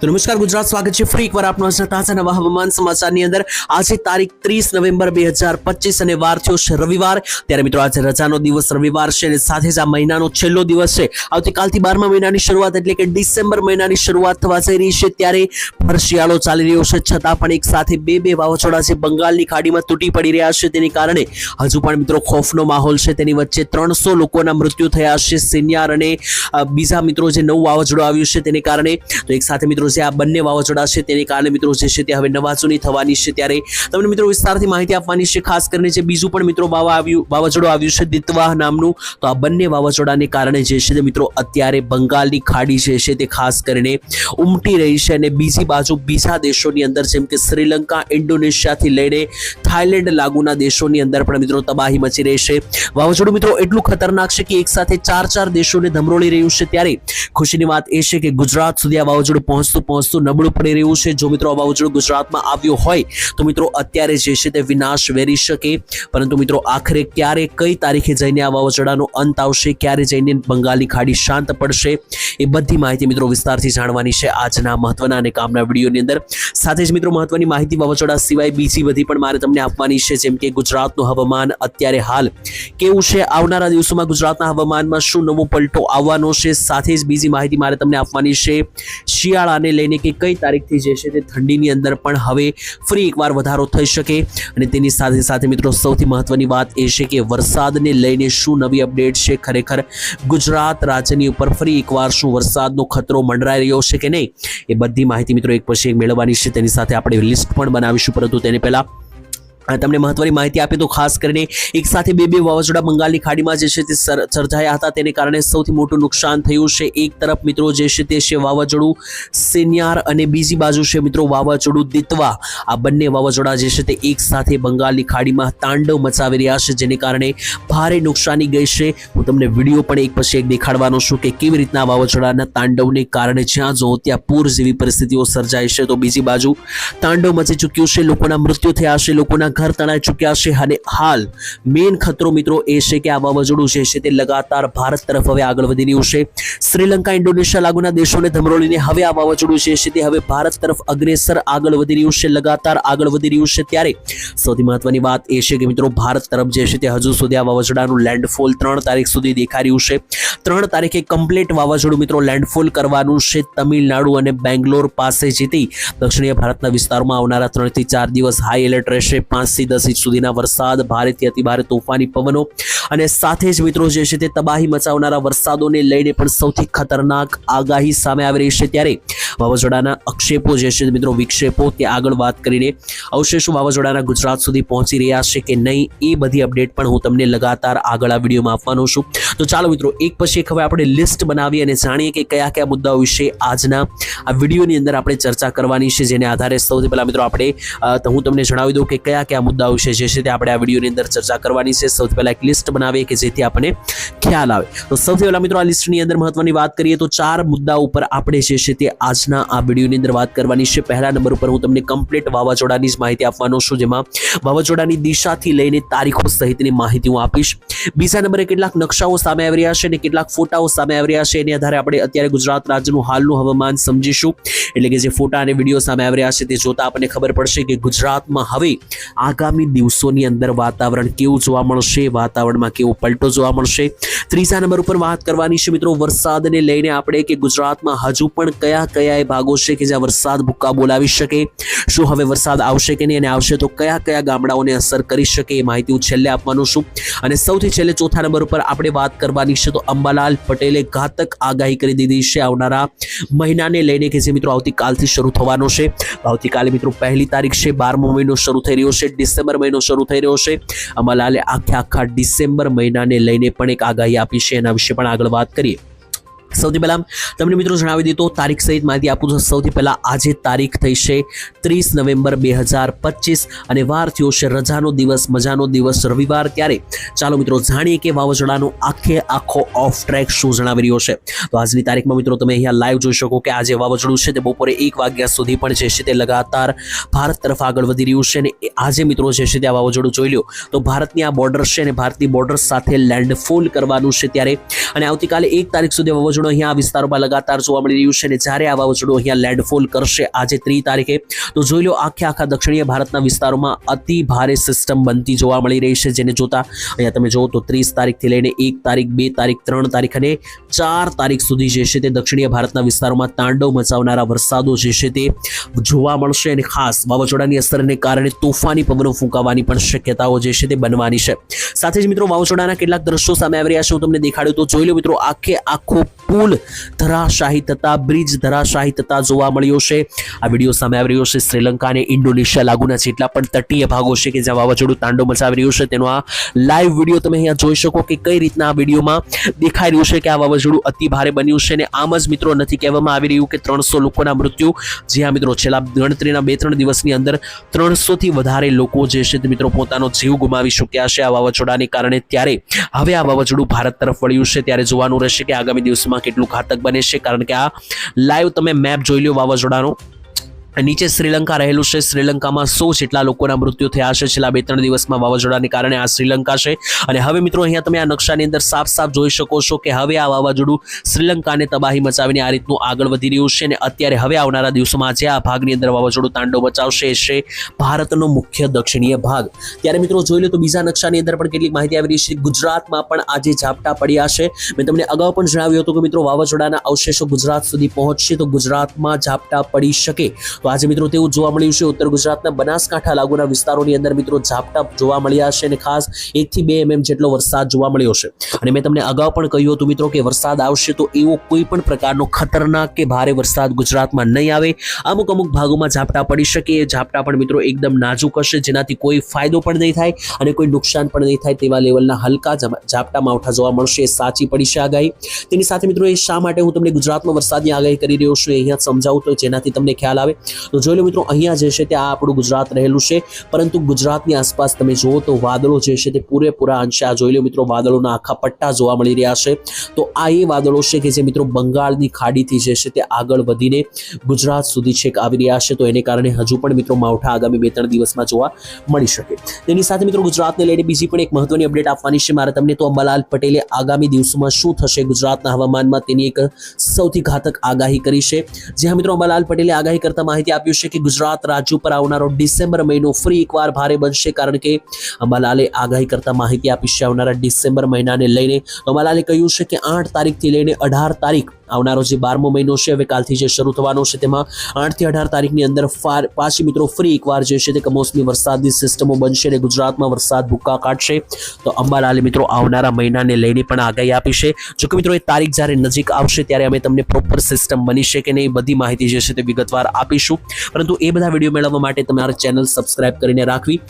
તો નમસ્કાર, ગુજરાત સ્વાગત છે. ફરી એકવાર આપનો તાજા નવા હવામાન સમાચારની અંદર. આજે તારીખ ત્રીસ નવેમ્બર બે હજાર પચીસ અને વાર થયો છે રવિવાર. ત્યારે મિત્રો, આજે રજાનો દિવસ રવિવાર છે અને સાથે જ આ મહિનાનો છેલ્લો દિવસ છે. આવતીકાલથી બારમા મહિનાની શરૂઆત એટલે કે ડિસેમ્બર મહિનાની શરૂઆત થવા જઈ રહી છે. ત્યારે ભર શિયાળો ચાલી રહ્યો છે. છતાં પણ એક સાથે બે બે વાવાઝોડા છે બંગાળની ખાડીમાં તૂટી પડી રહ્યા છે તેની કારણે હજુ પણ મિત્રો ખોફનો માહોલ છે. તેની વચ્ચે ત્રણસો લોકોના મૃત્યુ થયા છે. સિનિયર અને બીજા મિત્રો જે નવું વાવાઝોડું આવ્યું છે તેને કારણે તો એક સાથે મિત્રો જે આ બંને વાવાઝોડા છે, તેને કારણે મિત્રો જે છે તે હવે નવાજોની થવાની છે ત્યારે તમને મિત્રો વિસ્તારથી માહિતી આપવાની છે, ખાસ કરીને જે બીજું પણ મિત્રો વાવા આવ્યું, વાવાઝોડું આવ્યું છે, દિતવાહ નામનું, તો આ બંને વાવાઝોડાને કારણે જે છે તે મિત્રો અત્યારે બંગાળની ખાડી જે છે તે ખાસ કરીને ઉમટી રહી છે અને બીજી બાજુ બીજા દેશોની અંદર, જેમ કે શ્રીલંકા, ઇન્ડોનેશિયાથી લઈને થાઇલેન્ડ લાગુના દેશોની અંદર પણ મિત્રો તબાહી મચી રહી છે. વાવાઝોડું મિત્રો એટલું ખતરનાક છે કે એક સાથે ચાર ચાર દેશોને ધમરોળી રહ્યું છે ત્યારે ખુશીની વાત એ છે કે ગુજરાત સુધી આ વાવાઝોડું પહોંચતું પહોંચતું નબળું પડી રહ્યું છે. જો મિત્રો આ વાવાઝોડું ગુજરાતમાં આવ્યું હોય, તો મિત્રો અત્યારે જે છે તે વિનાશ વેરી શકે. પરંતુ મિત્રો આખરે ક્યારે, કઈ તારીખે જઈને આ વાવાઝોડાનો અંત આવશે, ક્યારે જઈને બંગાળની ખાડી શાંત પડશે, એ બધી માહિતી મિત્રો વિસ્તારથી જાણવાની છે આજના મહત્વના અને કામના વિડીયોની અંદર. સાથે જ મિત્રો મહત્વની માહિતી વાવાઝોડા સિવાય બીજી બધી પણ મારે તમને આપવાની છે, જેમ કે ગુજરાતનું હવામાન અત્યારે હાલ કેવું છે? આવનારા દિવસોમાં ગુજરાતના હવામાનમાં શું નવો પલટો આવવાનો છે? સાથે જ બીજી માહિતી મારે તમને આપવાની છે, શિયાળાને લઈને કે કઈ તારીખથી જે છે તે ઠંડીની અંદર પણ હવે ફરી એકવાર વધારો થઈ શકે. અને તેની સાથે સાથે મિત્રો સૌથી મહત્વની વાત એ છે કે વરસાદને લઈને શું નવી અપડેટ છે? ખરેખર ગુજરાત રાજ્યની ઉપર ફરી એકવાર શું વરસાદનો ખતરો મંડરાઈ રહ્યો છે કે નહીં? એ બધી માહિતી મિત્રો એક પછી એક મેળવવાની છે. તેની સાથે આપણે લિસ્ટ પણ બનાવીશું. પરંતુ તેને પહેલા તમને મહત્વની માહિતી આપી તો ખાસ કરીને એક સાથે બે બે વાવાઝોડા બંગાળની ખાડીમાં જે છે તે સર્જાયા હતા. તેને કારણે સૌથી મોટું નુકસાન થયું છે એક તરફ મિત્રો જે છે તે છે વાવાઝોડું સિનિયાર અને બીજી બાજુ છે મિત્રો વાવાઝોડું દિતવા. આ બંને વાવાઝોડા જે છે તે એક સાથે બંગાળની ખાડીમાં તાંડવ મચાવી રહ્યા છે, જેને કારણે ભારે નુકસાની ગઈ છે. હું તમને વીડિયો પણ એક પછી એક દેખાડવાનો છું કે કેવી રીતના વાવાઝોડાના તાંડવને કારણે જ્યાં જો ત્યાં પૂર જેવી પરિસ્થિતિઓ સર્જાય છે, તો બીજી બાજુ તાંડવ મચી ચૂક્યું છે. લોકોના મૃત્યુ થયા છે, લોકોના ઘર તણાઈ ચૂક્યા છે અને હાલ મેઇન ખતરો મિત્રો એ છે કે આ વાવાઝોડું જે છે તે લગાતાર ભારત તરફ હવે આગળ વધી રહ્યું છે. શ્રીલંકા, ઇન્ડોનેશિયા લાગુના દેશોને ધમરોળીને હવે આ વાવાઝોડું જે છે તે હવે ભારત તરફ અગ્રેસર આગળ વધી રહ્યું છે, લગાતાર આગળ વધી રહ્યું છે ત્યારે સૌથી મહત્વની વાત એ છે કે મિત્રો ભારત તરફ જે છે તે હજુ સુધી આ વાવાઝોડાનું લેન્ડફોલ ત્રણ તારીખ સુધી દેખાઈ રહ્યું છે. ત્રણ તારીખે કમ્પ્લીટ વાવાઝોડું મિત્રો લેન્ડફોલ કરવાનું છે તમિલનાડુ અને બેંગ્લોર પાસે, જેથી દક્ષિણીય ભારતના વિસ્તારમાં આવનારા ત્રણથી ચાર દિવસ હાઈ એલર્ટ રહેશે. પાંચથી દસ ઇંચ સુધીના વરસાદ, ભારેથી અતિભારે તોફાની પવનો અને સાથે જ મિત્રો જે છે તે તબાહી મચાવનારા વરસાદોને લઈને પણ સૌથી ખતરનાક આગાહી સામે આવી રહી છે ત્યારે વાવાઝોડાના આક્ષેપો જે છે મિત્રો, વિક્ષેપો તે આગળ વાત કરીને અવશેષો વાવાઝોડાના ગુજરાત સુધી પહોંચી રહ્યા છે કે નહીં, એ બધી અપડેટ પણ હું તમને લગાતાર આગળ આ વિડીયોમાં આપવાનો છું. તો ચાલો મિત્રો, એક પછી એક હવે આપણે લિસ્ટ બનાવી અને જાણીએ કે કયા કયા મુદ્દાઓ વિશે આજના આ વિડીયોની અંદર આપણે ચર્ચા કરવાની છે, જેને આધારે સૌથી પહેલા મિત્રો આપણે હું તમને જણાવી દઉં કે કયા કયા મુદ્દાઓ વિશે જે છે તે આપણે આ વિડીયોની અંદર ચર્ચા કરવાની છે. સૌથી પહેલાં એક લિસ્ટ બનાવીએ કે જેથી આપણને ખ્યાલ આવે. તો સૌથી પહેલાં મિત્રો આ લિસ્ટની અંદર મહત્વની વાત કરીએ તો ચાર મુદ્દા ઉપર આપણે જે છે તે આજના આ વિડીયોની અંદર વાત કરવાની છે. પહેલા નંબર ઉપર હું તમને કમ્પ્લીટ વાવાઝોડાની જ માહિતી આપવાનો છું, જેમાં વાવાઝોડાની દિશાથી લઈને તારીખો સહિતની માહિતી હું આપીશ. બીજા નંબરે કેટલાક નકશાઓ સામે આવી રહ્યા છે અને કેટલાક ફોટાઓ સામે આવી રહ્યા છે. એની આધારે આપણે અત્યારે ગુજરાત રાજ્યનું હાલનું હવામાન સમજીશું. એટલે કે જે ફોટા અને વીડિયો સામે આવી રહ્યા છે તે જોતા આપણને ખબર પડશે કે ગુજરાતમાં હવે આગામી દિવસોની અંદર વાતાવરણ કેવું જોવા મળશે, વાતાવરણમાં કેવો પલટો જોવા મળશે. ત્રીજા નંબર ઉપર વાત કરવાની છે મિત્રો વરસાદને લઈને આપણે કે ગુજરાતમાં હજુ પણ કયા કયા એ ભાગો છે કે જ્યાં વરસાદ ભૂક્કા બોલાવી શકે? શું હવે વરસાદ આવશે કે નહીં અને આવશે તો કયા કયા ગામડાઓને અસર કરી શકે એ માહિતી હું છેલ્લે આપવાનું છું. અને સૌથી છેલ્લે ચોથા નંબર ઉપર આપણે વાત કરવાની છે તો અંબાલાલ પટેલે ઘાતક આગાહી કરી દીધી છે આવનારા મહિનાને લઈને કે જે મિત્રો આવતીકાલથી શરૂ થવાનો છે. આવતીકાલે મિત્રો પહેલી તારીખ છે, બારમો મહિનો શરૂ થઈ રહ્યો છે, ડિસેમ્બર મહિનો શરૂ થઈ રહ્યો છે. અંબાલાલે આખે આખા ડિસેમ્બર મહિનાને લઈને પણ એક આગાહી આપી છે, એના વિશે પણ આગળ વાત કરીએ. સૌથી પહેલાં તમને મિત્રો જણાવી દીધો તારીખ સહિત માહિતી આપું છું. સૌથી પહેલાં આજે તારીખ થઈ છે ત્રીસ નવેમ્બર બે હજાર પચીસ અને વાર થયો છે રજાનો દિવસ, મજાનો દિવસ. રવિવાર ત્યારે ચાલો મિત્રો જાણીએ કે વાવાઝોડાનો આખે આખો ઓફ ટ્રેક શું જણાવી રહ્યો છે. તો આજની તારીખમાં મિત્રો તમે અહીંયા લાઈવ જોઈ શકો કે આજે વાવાઝોડું છે તે બપોરે એક વાગ્યા સુધી પણ જે છે તે લગાતાર ભારત તરફ આગળ વધી રહ્યું છે અને આજે મિત્રો જે છે તે આ વાવાઝોડું જોઈ લો તો ભારતની આ બોર્ડર છે અને ભારતની બોર્ડર સાથે લેન્ડફોલ કરવાનું છે ત્યારે. અને આવતીકાલે એક તારીખ સુધી વાવાઝોડું વાવાઝોડું અહીંયા આ વિસ્તારોમાં લગાતાર જોવા મળી રહ્યું છે અને જ્યારે આ વાવાઝોડું અહીંયા લેન્ડફોલ કરશે આજે ત્રી તારીખે, તો જોઈ લો આખે આખા દક્ષિણીય ભારતના વિસ્તારોમાં અતિ ભારે સિસ્ટમ બનતી જોવા મળી રહી છે, જેને જોતા અહીંયા તમે જુઓ તો ત્રીસ તારીખથી લઈને એક તારીખ, બે તારીખ, ત્રણ તારીખ અને ચાર તારીખ સુધી જે છે તે દક્ષિણીય ભારતના વિસ્તારોમાં તાંડવ મચાવનારા વરસાદો જે છે તે જોવા મળશે અને ખાસ વાવાઝોડાની અસરને કારણે તોફાની પવનો ફૂંકાવાની પણ શક્યતાઓ જે છે તે બનવાની છે. સાથે જ મિત્રો, વાવાઝોડાના કેટલાક દ્રશ્યો સામે આવી રહ્યા છે, હું તમને દેખાડ્યું તો જોઈ લો મિત્રો, આખે આખો પુલ ધરાશાહી થતા બ્રિજ ધરાશાહી થતા જોવા મળ્યો છે. આ વીડિયો સામે આવી રહ્યો છે શ્રીલંકા અને ઇન્ડોનેશિયા લાગુના જેટલા પણ તટીય ભાગો છે કે જ્યાં વાવાઝોડું તાંડો મચાવી રહ્યું છે તેનો આ લાઈવ વીડિયો તમે અહીંયા જોઈ શકો કે કઈ રીતના આ વિડીયોમાં દેખાઈ રહ્યું છે કે આ વાવાઝોડું અતિ ભારે બન્યું છે અને આમ જ મિત્રો નથી કહેવામાં આવી રહ્યું કે ત્રણસો લોકોના મૃત્યુ. જે આ મિત્રો, છેલ્લા ગણતરીના બે ત્રણ દિવસની અંદર ત્રણસોથી વધારે લોકો જે છે તે મિત્રો પોતાનો જીવ ગુમાવી ચૂક્યા છે આ વાવાઝોડાને કારણે. ત્યારે હવે આ વાવાઝોડું ભારત તરફ વળ્યું છે, ત્યારે જોવાનું રહેશે કે આગામી દિવસોમાં કેટલું ઘાતક બને છે? કારણ કે આ લાઈવ તમે મેપ જોઈ લો વાવાઝોડાનો. નીચે શ્રીલંકા રહેલું છે. શ્રીલંકામાં સો જેટલા લોકોના મૃત્યુ થયા છે. છેલ્લા બે ત્રણ દિવસમાં વાવાઝોડાને કારણે આ શ્રીલંકા છે. અને હવે મિત્રો અહીંયા તમે આ નકશાની અંદર સાફ સાફ જોઈ શકો છો કે હવે આ વાવાઝોડું શ્રીલંકાને તબાહી મચાવીને આ રીતનું આગળ વધી રહ્યું છે અને અત્યારે હવે આવનારા દિવસોમાં જે આ ભાગની અંદર વાવાઝોડું તાંડવ મચાવશે છે ભારતનો મુખ્ય દક્ષિણીય ભાગ. ત્યારે મિત્રો જોઈ લો તો બીજા નકશાની અંદર પણ કેટલીક માહિતી આવી રહી છે. ગુજરાતમાં પણ આજે ઝાપટા પડ્યા છે. મેં તમને અગાઉ પણ જણાવ્યું હતું કે મિત્રો વાવાઝોડાના અવશેષો ગુજરાત સુધી પહોંચશે તો ગુજરાતમાં ઝાપટા પડી શકે. તો આજે મિત્રો તેવું જોવા મળ્યું છે. ઉત્તર ગુજરાતના બનાસકાંઠા લાગુના વિસ્તારોની અંદર મિત્રો ઝાપટા જોવા મળ્યા છે અને ખાસ એકથી બે એમએમ જેટલો વરસાદ જોવા મળ્યો છે. અને મેં તમને અગાઉ પણ કહ્યું હતું મિત્રો કે વરસાદ આવશે તો એવો કોઈ પણ પ્રકારનો ખતરનાક કે ભારે વરસાદ ગુજરાતમાં નહીં આવે. અમુક અમુક ભાગોમાં ઝાપટા પડી શકે. એ ઝાપટા પણ મિત્રો એકદમ નાજુક હશે. જેનાથી કોઈ ફાયદો પણ નહીં થાય અને કોઈ નુકસાન પણ નહીં થાય તેવા લેવલના હલકા ઝાપટા માવઠા જોવા મળશે. સાચી પડી છે આગાહી. તેની સાથે મિત્રો એ શા માટે હું તમને ગુજરાતમાં વરસાદની આગાહી કરી રહ્યો છું અહીંયા સમજાવું તો જેનાથી તમને ખ્યાલ આવે. તો જોઈ લો મિત્રો, અહીંયા જે છે તે આ આપણું ગુજરાત રહેલું છે. પરંતુ ગુજરાતની આસપાસ તમે જુઓ તો વાદળો જે છે તે પૂરેપૂરા અંશે આ જોઈ લો મિત્રો, વાદળોના આખા પટ્ટા જોવા મળી રહ્યા છે. તો આ એ વાદળો છે કે જે મિત્રો બંગાળની ખાડીથી જે છે તે આગળ વધીને ગુજરાત સુધી છેક આવી રહ્યા છે. તો એને કારણે હજુ પણ મિત્રો માવઠા આગામી બે ત્રણ દિવસમાં જોવા મળી શકે. તેની સાથે મિત્રો ગુજરાતને લઈને બીજી પણ એક મહત્વની અપડેટ આપવાની છે મારે તમને. તો અંબાલાલ પટેલે આગામી દિવસોમાં શું થશે ગુજરાતના હવામાનમાં તેની એક સૌથી ઘાતક આગાહી કરી છે. જ્યાં મિત્રો, અંબાલાલ પટેલે આગાહી કરતા માહિતી આપ્યું છે કે ગુજરાત રાજ્ય ઉપર આવનારો ડિસેમ્બર મહિનો ફરી એકવાર ભારે બનશે કારણ કે અંબાલાલે આગાહી કરતા માહિતી આપી છે. આવનારા ડિસેમ્બર મહિનાને લઈને અંબાલાલે કહ્યું છે કે આઠ તારીખથી લઈને અઢાર તારીખ આવનારો જે બારમો મહિનો છે, હવે કાલથી જે શરૂ થવાનો છે, તેમાં આઠથી અઢાર તારીખની અંદર ફાર, પાછી મિત્રો ફરી એકવાર જે છે તે કમોસમી વરસાદની સિસ્ટમો બનશે અને ગુજરાતમાં વરસાદ ભૂક્કા કાઢશે. તો અંબાલાલે મિત્રો આવનારા મહિનાને લઈને પણ આગાહી આપી છે. જો મિત્રો એ તારીખ જ્યારે નજીક આવશે ત્યારે અમે તમને પ્રોપર સિસ્ટમ બની છે કે નહીં, બધી માહિતી જે છે તે વિગતવાર આપીશું. પરંતુ એ બધા વીડિયો મેળવવા માટે તમારા ચેનલ સબસ્ક્રાઇબ કરીને રાખવી.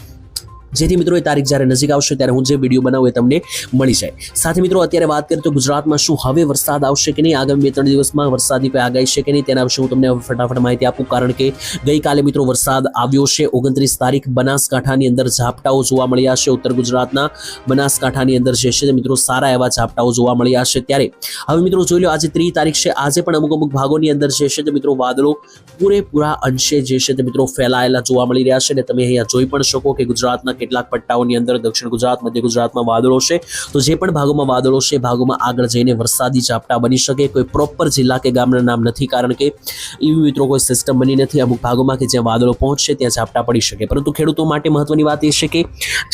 જેથી મિત્રો એ તારીખ જ્યારે નજીક આવશે ત્યારે હું જે વીડિયો બનાવું એ તમને મળી જાય. સાથે મિત્રો અત્યારે વાત કરીએ તો ગુજરાતમાં શું હવે વરસાદ આવશે કે નહીં? આગામી બે ત્રણ દિવસમાં વરસાદની કોઈ આગાહી છે કે નહીં? તેના વિશે હું તમને ફટાફટ માહિતી આપું, કારણ કે ગઈકાલે મિત્રો વરસાદ આવ્યો છે. ઓગણત્રીસ તારીખ બનાસકાંઠાની અંદર ઝાપટાઓ જોવા મળ્યા છે. ઉત્તર ગુજરાતના બનાસકાંઠાની અંદર જે છે મિત્રો સારા એવા ઝાપટાઓ જોવા મળ્યા છે ત્યારે. હવે મિત્રો જોઈ લો આજે ત્રીસ તારીખ છે. આજે પણ અમુક અમુક ભાગોની અંદર જે છે તે મિત્રો વાદળો પૂરેપૂરા અંશે જે છે તે મિત્રો ફેલાયેલા જોવા મળી રહ્યા છે અને તમે અહીંયા જોઈ પણ શકો કે ગુજરાતના કેટલાક પટ્ટાઓની અંદર દક્ષિણ ગુજરાત, મધ્ય ગુજરાતમાં વાદળો છે. તો જે પણ ભાગોમાં વાદળો છે ભાગોમાં આગળ જઈને વરસાદી ઝાપટા બની શકે. કોઈ પ્રોપર જિલ્લા કે ગામના નામ નથી કારણ કે એવી મિત્રો કોઈ સિસ્ટમ બની નથી. અમુક ભાગોમાં કે જ્યાં વાદળો પહોંચશે, ત્યાં ઝાપટા પડી શકે. પરંતુ ખેડૂતો માટે મહત્વની વાત એ છે કે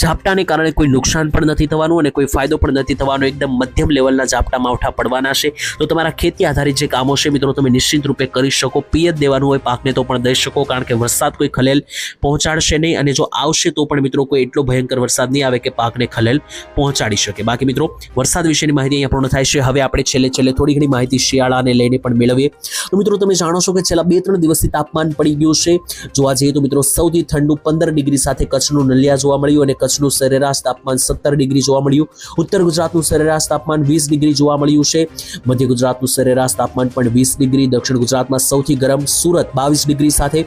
ઝાપટાને કારણે કોઈ નુકસાન પણ નથી થવાનું અને કોઈ ફાયદો પણ નથી થવાનો. એકદમ મધ્યમ લેવલના ઝાપટા માવઠા પડવાના છે. તો તમારા ખેતી આધારિત જે કામો છે, મિત્રો, તમે નિશ્ચિત રૂપે કરી શકો. પિયત દેવાનું હોય, પાકને તો પણ દઈ શકો. કારણ કે વરસાદ કોઈ ખલેલ પહોંચાડશે નહીં અને જો આવશે તો પણ મિત્રો કોઈ એટલો ભયંકર વરસાદ નહીં આવે કે પાકને ખલેલ પહોંચાડી શકે. બાકી મિત્રો, વરસાદ વિશેની માહિતી અહીંયા પૂર્ણ થાય છે. હવે આપણે છેલ્લે છેલ્લે થોડી ઘણી માહિતી શિયાળાને લઈને પણ મેળવીએ. તો મિત્રો, તમે જાણો છો કે છેલ્લા બે ત્રણ દિવસથી તાપમાન પડી ગયું છે. જોવા જઈએ તો મિત્રો, સૌથી ઠંડુ પંદર ડિગ્રી સાથે કચ્છનું નલિયા જોવા મળ્યું અને કચ્છનું સરેરાશ તાપમાન સત્તર ડિગ્રી જોવા મળ્યું. ઉત્તર ગુજરાતનું સરેરાશ તાપમાન વીસ ડિગ્રી જોવા મળ્યું છે. મધ્ય ગુજરાતનું સરેરાશ તાપમાન પણ વીસ ડિગ્રી. દક્ષિણ ગુજરાતમાં સૌથી ગરમ સુરત બાવીસ ડિગ્રી સાથે.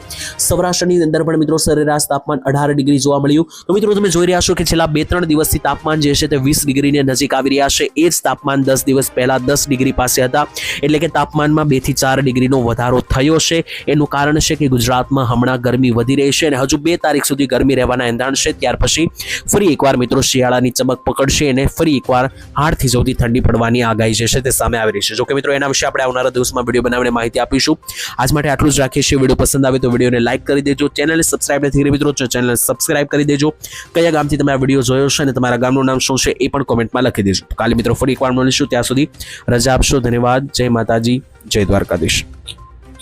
સૌરાષ્ટ્રની અંદર પણ મિત્રો, સરેરાશ તાપમાન અઢાર ડિગ્રી જોવા મળ્યું. તો મિત્રો, તમે જોઈ રહ્યા છો કે છેલ્લા બે ત્રણ દિવસથી તાપમાન જે છે તે વીસ ડિગ્રીની નજીક આવી રહ્યા છે. એ જ તાપમાન દસ દિવસ પહેલા દસ ડિગ્રી પાસે હતા. એટલે કે તાપમાનમાં બેથી ચાર ડિગ્રીનો વધારો થયો છે. એનું કારણ છે કે ગુજરાતમાં હમણાં ગરમી વધી રહી છે અને હજુ બે તારીખ સુધી ગરમી રહેવાના એંધાણ છે. ત્યાર પછી ફરી એકવાર મિત્રો શિયાળાની ચમક પકડશે અને ફરી એકવાર હાડથી સૌથી ઠંડી પડવાની આગાહી જે છે તે સામે આવી રહી છે. જોકે મિત્રો, એના વિશે આપણે આવનારા દિવસમાં વીડિયો બનાવીને માહિતી આપીશું. આજ માટે આટલું જ રાખીએ છીએ. વીડિયો પસંદ આવે તો વિડીયોને લાઇક કરી દેજો. ચેનલને સબસ્ક્રાઇબ નથી કરી મિત્રો ચેનલને સબસ્ક્રાઇબ કરી દેજો. કયા ગામથી તમે આ વીડિયો જોયો છે અને તમારા ગામનું નામ શું છે એ પણ કોમેન્ટમાં લખી દેજો. કાલે મિત્રો ફરી એકવાર મળીશું. ત્યાં સુધી રજા આપશો. ધન્યવાદ. જય માતાજી. જય દ્વારકાધીશ.